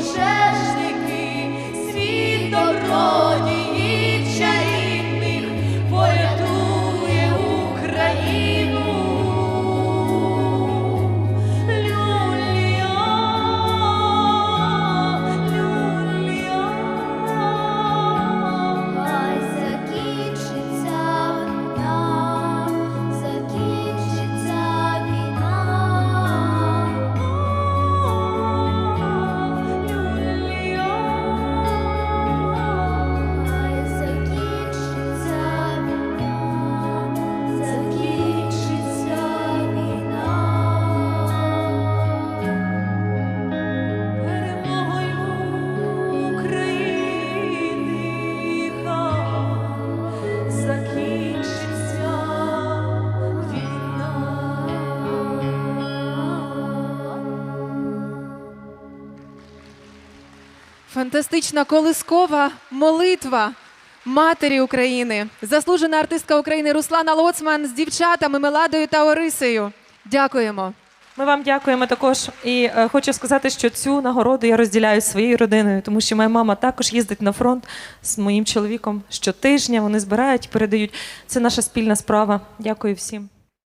我 Фантастична колискова молитва матері України, заслужена артистка України Руслана Лоцман з дівчатами Меладою та Орисею. Дякуємо. Ми вам дякуємо також. І е, хочу сказати, що цю нагороду я розділяю своєю родиною, тому що моя мама також їздить на фронт з моїм чоловіком щотижня. Вони збирають, передають. Це наша спільна справа. Дякую всім.